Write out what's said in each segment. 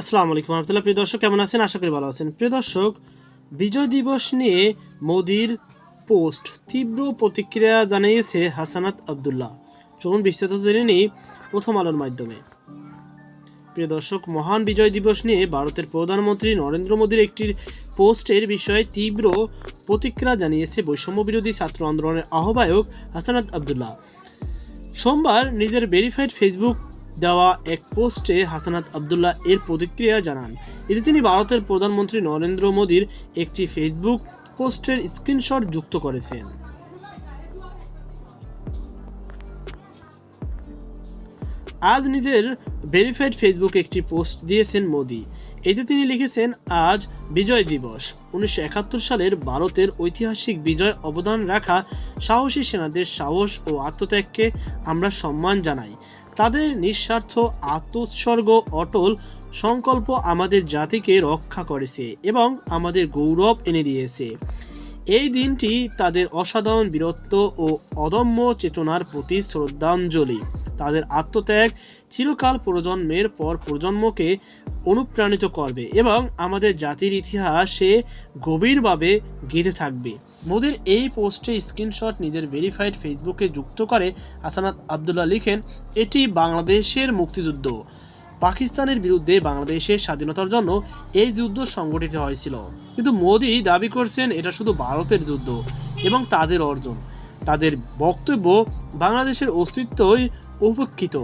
আসসালামু আলাইকুম রহমতুল্লাহ। প্রিয় দর্শক, কেমন আছেন? আশা করি ভালো আছেন। প্রিয় দর্শক, বিজয় দিবস নিয়ে মোদির পোস্ট তীব্র প্রতিক্রিয়া জানিয়েছে হাসানাত আবদুল্লাহ। চলুন বিস্তারিত জেনে নিই প্রথম আলোর মাধ্যমে। প্রিয় দর্শক, মহান বিজয় দিবস নিয়ে ভারতের প্রধানমন্ত্রী নরেন্দ্র মোদীর একটি পোস্টের বিষয়ে তীব্র প্রতিক্রিয়া জানিয়েছে বৈষম্য বিরোধী ছাত্র আন্দোলনের আহ্বায়ক হাসানাত আবদুল্লাহ। সোমবার নিজের ভেরিফাইড ফেসবুক দেওয়া এক পোস্টে হাসানাত আবদুল্লাহ এর প্রতিক্রিয়া জানান। এতে তিনি ভারতের প্রধানমন্ত্রী নরেন্দ্র মোদীর একটি ফেসবুক পোস্টের স্ক্রিনশট যুক্ত করেছেন। আজ নিজের ভেরিফাইড ফেসবুকে একটি পোস্ট দিয়েছেন মোদি। এতে তিনি লিখেছেন, আজ বিজয় দিবস। উনিশশো একাত্তর সালের ভারতের ঐতিহাসিক বিজয় অবদান রাখা সাহসী সেনাদের সাহস ও আত্মত্যাগকে আমরা সম্মান জানাই। তাদের নিঃস্বার্থ আত্মোৎসর্গ অটল সংকল্প আমাদের জাতিকে রক্ষা করেছে এবং আমাদের গৌরব এনে দিয়েছে। এই দিনটি তাদের অসাধারণ বীরত্ব ও অদম্য চেতনার প্রতি শ্রদ্ধাঞ্জলি। তাদের আত্মত্যাগ চিরকাল প্রজন্মের পর প্রজন্মকে অনুপ্রাণিত করবে এবং আমাদের জাতির ইতিহাসে গভীরভাবে গেঁথে থাকবে। মোদের এই পোস্টে স্ক্রিনশট নিজের ভেরিফাইড ফেসবুকে যুক্ত করে হাসানাত আবদুল্লাহ লিখেন, এটি বাংলাদেশের মুক্তিযুদ্ধ। পাকিস্তানের বিরুদ্ধে বাংলাদেশের স্বাধীনতার জন্য এই যুদ্ধ সংগঠিত হয়েছিল। কিন্তু মোদি দাবি করছেন, এটা শুধু ভারতের যুদ্ধ এবং তাদের অর্জন। তাদের বক্তব্য বাংলাদেশের অস্তিত্বই উপেক্ষিত।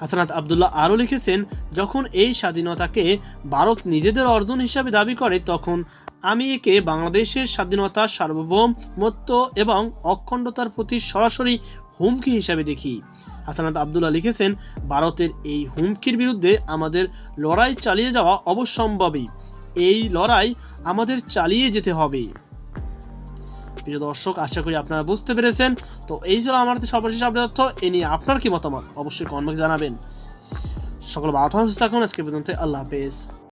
হাসানাত আবদুল্লাহ আরও লিখেছেন, যখন এই স্বাধীনতাকে ভারত নিজেদের অর্জন হিসাবে দাবি করে, তখন আমি একে বাংলাদেশের স্বাধীনতা সার্বভৌমত্ব এবং অখণ্ডতার প্রতি সরাসরি হুমকি হিসাবে দেখি। হাসানাত আবদুল্লাহ লিখেছেন, ভারতের এই হুমকির বিরুদ্ধে আমাদের লড়াই চালিয়ে যাওয়া অবশ্যম্ভাবী। এই লড়াই আমাদের চালিয়ে যেতে হবে। প্রিয় দর্শক, আশা করি আপনারা বুঝতে পেরেছেন। তো এই ছিল আমাদের সর্বশেষ আপডেট তথ্য, এ নিয়ে আপনার কি মতামত? অবশ্যই কমেন্ট জানাবেন। সকল ভালো থাকুন আজকে পর্যন্ত আল্লাহ হাফেজ।